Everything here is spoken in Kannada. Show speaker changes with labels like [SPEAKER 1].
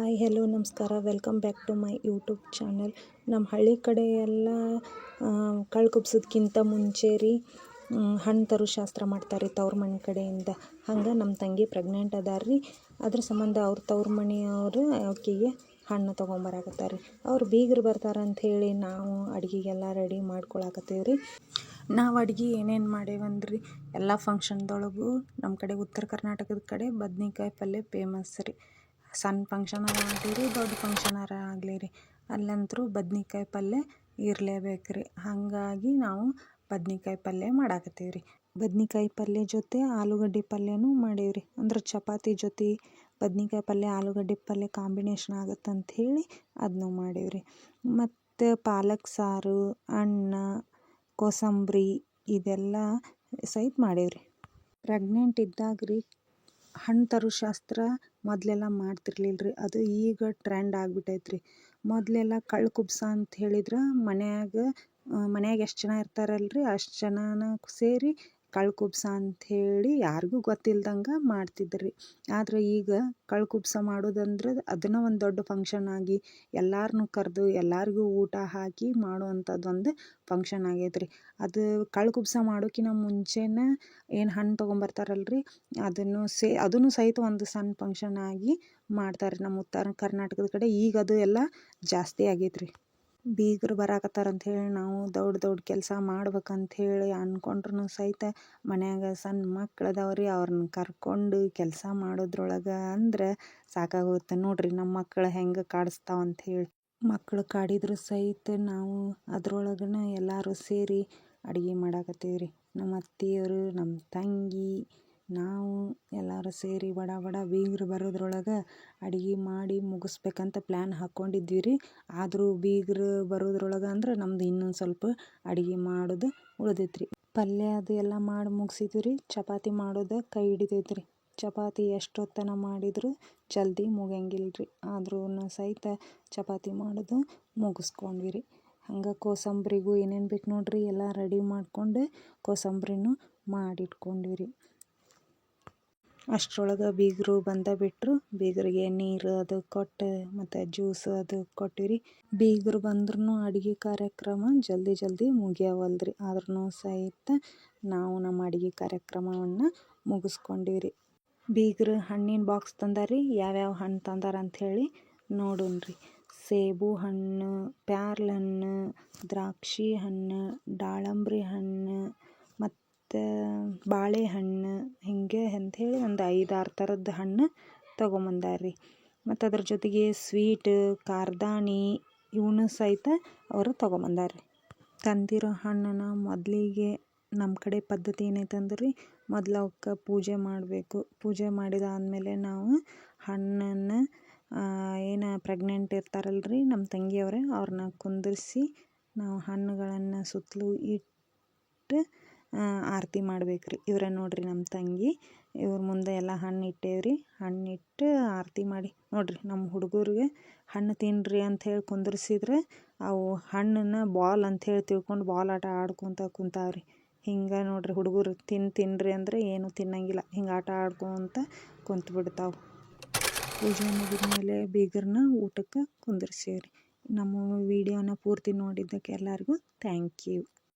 [SPEAKER 1] ಹಾಯ್, ಹೆಲೋ, ನಮಸ್ಕಾರ. Welcome back to my YouTube channel. ನಮ್ಮ ಹಳ್ಳಿ ಕಡೆ ಎಲ್ಲ ಕಳ್ಳು ಕುಬ್ಸೋದ್ಕಿಂತ ಮುಂಚೆ ರೀ ಹಣ್ಣು ತರು ಶಾಸ್ತ್ರ ಮಾಡ್ತಾರೆ ತವ್ರ ಮನೆ ಕಡೆಯಿಂದ. ಹಂಗೆ ನಮ್ಮ ತಂಗಿ ಪ್ರೆಗ್ನೆಂಟ್ ಅದಾರ ರೀ. ಅದ್ರ ಸಂಬಂಧ ಅವ್ರ ತವ್ರ ಮನೆಯವರು ಆಕೆಗೆ ಹಣ್ಣು ತೊಗೊಂಬರಾಕತ್ತಾರೆ ರೀ. ಅವ್ರು ಬೀಗರು ಬರ್ತಾರೆ ಅಂಥೇಳಿ ನಾವು ಅಡುಗೆಗೆಲ್ಲ ರೆಡಿ ಮಾಡ್ಕೊಳಕತ್ತೀವಿ ರೀ. ನಾವು ಅಡುಗೆ ಏನೇನು ಮಾಡೇವಂದ್ರಿ? ಎಲ್ಲ ಫಂಕ್ಷನ್ದೊಳಗೂ ನಮ್ಮ ಕಡೆ ಉತ್ತರ ಕರ್ನಾಟಕದ ಕಡೆ ಬದ್ನೆಕಾಯಿ ಪಲ್ಯ ಫೇಮಸ್ ರೀ. ಸಣ್ಣ ಫಂಕ್ಷನರ ಆಗಲಿ ರೀ ದೊಡ್ಡ ಫಂಕ್ಷನರ ಆಗಲಿ ರೀ ಅಲ್ಲಂತೂ ಬದ್ನಿಕಾಯಿ ಪಲ್ಯ ಇರಲೇಬೇಕು ರೀ ಹಾಗಾಗಿ ನಾವು ಬದ್ನಿಕಾಯಿ ಪಲ್ಯ ಮಾಡಾಕತ್ತೀವಿ ರೀ ಬದ್ನಿಕಾಯಿ ಪಲ್ಯ ಜೊತೆ ಆಲೂಗಡ್ಡೆ ಪಲ್ಯನೂ ಮಾಡೀವಿ ರೀ ಅಂದ್ರೆ ಚಪಾತಿ ಜೊತೆ ಬದ್ನಿಕಾಯಿ ಪಲ್ಯ, ಆಲೂಗಡ್ಡೆ ಪಲ್ಯ ಕಾಂಬಿನೇಷನ್ ಆಗುತ್ತೆ ಹೇಳಿ ಅದನ್ನೂ ಮಾಡೀವಿ ರೀ ಮತ್ತು ಪಾಲಕ್ ಸಾರು, ಅನ್ನ, ಕೋಸಂಬರಿ ಇದೆಲ್ಲ ಸಹಿತ ಮಾಡೀವಿ ರೀ ಪ್ರೆಗ್ನೆಂಟ್ ಇದ್ದಾಗ ರೀ ಹಣ್ಣು ತರೋ ಶಾಸ್ತ್ರ ಮೊದಲೆಲ್ಲ ಮಾಡ್ತಿರ್ಲಿಲ್ಲ ರೀ ಅದು ಈಗ ಟ್ರೆಂಡ್ ಆಗಿಬಿಟ್ಟೈತ್ರಿ ಮೊದಲೆಲ್ಲ ಕಳ್ಳು ಕುಬ್ಸ ಅಂತ ಹೇಳಿದ್ರೆ ಮನೆಯಾಗ ಮನೆಯಾಗ ಎಷ್ಟು ಜನ ಇರ್ತಾರಲ್ರಿ, ಅಷ್ಟು ಜನನ ಸೇರಿ ಅಂತ ಅಂಥೇಳಿ ಯಾರಿಗೂ ಗೊತ್ತಿಲ್ದಂಗೆ ಮಾಡ್ತಿದ್ರಿ. ಆದ್ರೆ ಈಗ ಕಳ್ಕುಬ್ಸ ಮಾಡೋದಂದ್ರೆ ಅದನ್ನು ಒಂದು ದೊಡ್ಡ ಫಂಕ್ಷನ್ ಆಗಿ ಎಲ್ಲಾರನ್ನೂ ಕರೆದು ಎಲ್ಲರಿಗೂ ಊಟ ಹಾಕಿ ಮಾಡುವಂಥದ್ದೊಂದು ಫಂಕ್ಷನ್ ಆಗೈತೆ ರೀ ಅದು ಕಳ್ಕುಬ್ಸ ಮಾಡೋಕ್ಕಿಂತ ಮುಂಚೆನೇ ಏನು ಹಣ್ಣು ತೊಗೊಂಬರ್ತಾರಲ್ರಿ? ಅದನ್ನು ಸೇ, ಅದನ್ನು ಸಹಿತ ಒಂದು ಸಣ್ಣ ಫಂಕ್ಷನ್ ಆಗಿ ಮಾಡ್ತಾರೆ ನಮ್ಮ ಉತ್ತರ ಕರ್ನಾಟಕದ ಕಡೆ. ಈಗ ಅದು ಎಲ್ಲ ಜಾಸ್ತಿ ಆಗೈತೆ ರೀ ಬೀಗರು ಹೇಳಿ ನಾವು ದೊಡ್ಡ ದೊಡ್ಡ ಕೆಲಸ ಮಾಡ್ಬೇಕಂಥೇಳಿ ಅನ್ಕೊಂಡ್ರೂ ಸಹಿತ ಮನ್ಯಾಗ ಸಣ್ಣ ಮಕ್ಳು ಅದಾವೆ ರೀ ಅವ್ರನ್ನ ಕರ್ಕೊಂಡು ಕೆಲಸ ಮಾಡೋದ್ರೊಳಗೆ ಅಂದ್ರೆ ಸಾಕಾಗುತ್ತೆ ನೋಡ್ರಿ ನಮ್ಮ ಮಕ್ಳು ಹೆಂಗೆ ಕಾಡಿಸ್ತಾವೆ ಅಂಥೇಳಿ ಮಕ್ಳು ಕಾಡಿದ್ರು ಸಹಿತ ನಾವು ಅದ್ರೊಳಗನ ಎಲ್ಲರೂ ಸೇರಿ ಅಡುಗೆ ಮಾಡಾಕತ್ತೀವಿ ರೀ ನಮ್ಮ ಅತ್ತೆಯವರು ನಮ್ಮ ತಂಗಿ ಎಲ್ಲರೂ ಸೇರಿ ಬಡ ಬಡ ಬೀಗರು ಬರೋದ್ರೊಳಗೆ ಅಡುಗೆ ಮಾಡಿ ಮುಗಿಸ್ಬೇಕಂತ ಪ್ಲ್ಯಾನ್ ಹಾಕ್ಕೊಂಡಿದ್ವಿ ರೀ ಆದರೂ ಬೀಗರು ಬರೋದ್ರೊಳಗೆ ಅಂದ್ರೆ ನಮ್ದು ಇನ್ನೊಂದು ಸ್ವಲ್ಪ ಅಡುಗೆ ಮಾಡೋದು ಉಳಿದೈತೆ ರೀ ಪಲ್ಯ ಅದು ಎಲ್ಲ ಮಾಡಿ ಮುಗಿಸಿದ್ವಿ ರೀ ಚಪಾತಿ ಮಾಡೋದು ಕೈ ಹಿಡಿತೈತ್ರಿ ಚಪಾತಿ ಎಷ್ಟೊತ್ತನ ಮಾಡಿದರೂ ಜಲ್ದಿ ಮುಗಿಯಂಗಿಲ್ಲ ರೀ ಆದ್ರೂ ಸಹಿತ ಚಪಾತಿ ಮಾಡೋದು ಮುಗಿಸ್ಕೊಂಡ್ವಿ ರೀ ಹಂಗೆ ಕೋಸಂಬರಿಗೂ ಏನೇನು ಬೇಕು ನೋಡಿರಿ ಎಲ್ಲ ರೆಡಿ ಮಾಡ್ಕೊಂಡು ಕೋಸಂಬರಿನೂ ಮಾಡಿಟ್ಕೊಂಡ್ವಿ ರೀ ಅಷ್ಟರೊಳಗೆ ಬೀಗರು ಬಂದ ಬಿಟ್ಟರು ಬೀಗರಿಗೆ ನೀರು ಅದು ಕೊಟ್ಟು ಮತ್ತು ಜ್ಯೂಸ್ ಅದು ಕೊಟ್ಟಿರಿ. ಬೀಗರು ಬಂದ್ರೂ ಅಡುಗೆ ಕಾರ್ಯಕ್ರಮ ಜಲ್ದಿ ಜಲ್ದಿ ಮುಗಿಯವಲ್ರಿ. ಆದ್ರೂ ಸಹಿತ ನಾವು ನಮ್ಮ ಅಡುಗೆ ಕಾರ್ಯಕ್ರಮವನ್ನು ಮುಗಿಸ್ಕೊಂಡಿವ್ರಿ. ಬೀಗರು ಹಣ್ಣಿನ ಬಾಕ್ಸ್ ತಂದಾರಿ, ಯಾವ್ಯಾವ ಹಣ್ಣು ತಂದಾರ ಅಂಥೇಳಿ ನೋಡೋಣ್ರಿ ಸೇಬು ಹಣ್ಣು, ಪ್ಯಾರ್ಲ ಹಣ್ಣು, ದ್ರಾಕ್ಷಿ ಹಣ್ಣು, ದಾಳಂಬ್ರಿ ಹಣ್ಣು ಮತ್ತು ಬಾಳೆಹಣ್ಣು ಹೀಗೆ ಅಂಥೇಳಿ ಒಂದು ಐದಾರು ಥರದ ಹಣ್ಣು ತೊಗೊಂಬಂದಾರ್ರಿ. ಮತ್ತು ಅದ್ರ ಜೊತೆಗೆ ಸ್ವೀಟ್ ಕಾರ್ದಾಣಿ ಇವನ್ನು ಸಹಿತ ಅವರು ತೊಗೊಂಬಂದಾರ್ರಿ. ತಂದಿರೋ ಹಣ್ಣನ್ನು ಮೊದಲಿಗೆ ನಮ್ಮ ಕಡೆ ಪದ್ಧತಿ ಏನೈತೆ ಅಂದ್ರೆ ರೀ ಮೊದಲು ಅವಕ್ಕೆ ಪೂಜೆ ಮಾಡಬೇಕು. ಪೂಜೆ ಮಾಡಿದಾದ್ಮೇಲೆ ನಾವು ಹಣ್ಣನ್ನು ಏನು ಪ್ರೆಗ್ನೆಂಟ್ ಇರ್ತಾರಲ್ಲ ರೀ ನಮ್ಮ ತಂಗಿಯವರೇ ಅವ್ರನ್ನ ಕುಂದಿರಿಸಿ ನಾವು ಹಣ್ಣುಗಳನ್ನು ಸುತ್ತಲೂ ಇಟ್ಟು ಆರತಿ ಮಾಡ್ಬೇಕು ರೀ ಇವರೇ ನೋಡಿರಿ ನಮ್ಮ ತಂಗಿ. ಇವ್ರ ಮುಂದೆ ಎಲ್ಲ ಹಣ್ಣು ಇಟ್ಟೇವ್ರಿ. ಹಣ್ಣಿಟ್ಟು ಆರತಿ ಮಾಡಿ, ನೋಡಿರಿ ನಮ್ಮ ಹುಡುಗರಿಗೆ ಹಣ್ಣು ತಿನ್ನಿರಿ ಅಂಥೇಳಿ ಕುಂದರ್ಸಿದ್ರೆ ಅವು ಹಣ್ಣನ್ನು ಬಾಲ್ ಅಂಥೇಳಿ ತಿಳ್ಕೊಂಡು ಬಾಲ್ ಆಟ ಆಡ್ಕೊತ ಕುಂತಾವ್ರಿ. ಹಿಂಗೆ ನೋಡಿರಿ ಹುಡುಗರು ತಿನ್ ತಿನ್ನಿರಿ ಅಂದರೆ ಏನು ತಿನ್ನಂಗಿಲ್ಲ. ಹಿಂಗೆ ಆಟ ಆಡ್ಕೊತ ಕುಂತ್ಬಿಡ್ತಾವೆ. ಪೂಜೆ ಮುಗಿದ್ಮೇಲೆ ಬೀಗರನ್ನ ಊಟಕ್ಕೆ ಕುಂದರ್ಸೇವ್ರಿ. ನಮ್ಮ ವಿಡಿಯೋನ ಪೂರ್ತಿ ನೋಡಿದ್ದಕ್ಕೆ ಎಲ್ಲರಿಗೂ ಥ್ಯಾಂಕ್ ಯು